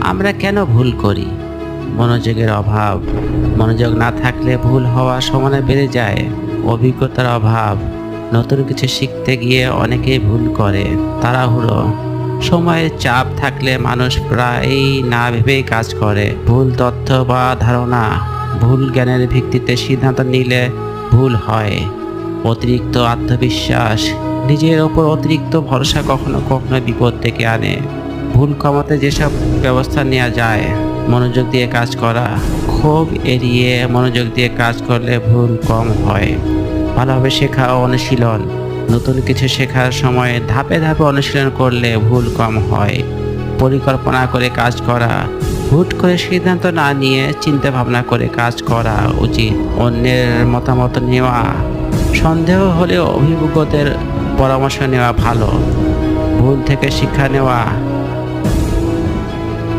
আমরা কেন ভুল করি? মনোযোগের অভাব, মনোযোগ না থাকলে ভুল হওয়া সমানে বেড়ে যায়। অভিজ্ঞতার অভাব, নতুন কিছু শিখতে গিয়ে অনেকেই ভুল করে। তাড়াহুড়ো, সময়ের চাপ থাকলে মানুষ প্রায়ই না ভেবেই কাজ করে। ভুল তথ্য বা ধারণা, ভুল জ্ঞানের ভিত্তিতে সিদ্ধান্ত নিলে ভুল হয়। অতিরিক্ত আত্মবিশ্বাস, নিজের ওপর অতিরিক্ত ভরসা কখনো কখনো বিপদ থেকে আনে। ভুল কমাতে যেসব ব্যবস্থা নেওয়া যায়, মনোযোগ দিয়ে কাজ করা ক্ষোভ এড়িয়ে মনোযোগ দিয়ে কাজ করলে ভুল কম হয়। ভালোভাবে শেখা ও অনুশীলন। নতুন কিছু শেখার সময় ধাপে ধাপে অনুশীলন করলে ভুল কম হয়। পরিকল্পনা করে কাজ করা, হুট করে সিদ্ধান্ত না নিয়ে চিন্তা ভাবনা করে কাজ করা উচিত। অন্যের মতামত নেওয়া, সন্দেহ হলেও অভিভাবকদের পরামর্শ নেওয়া ভালো। ভুল থেকে শিক্ষা নেওয়া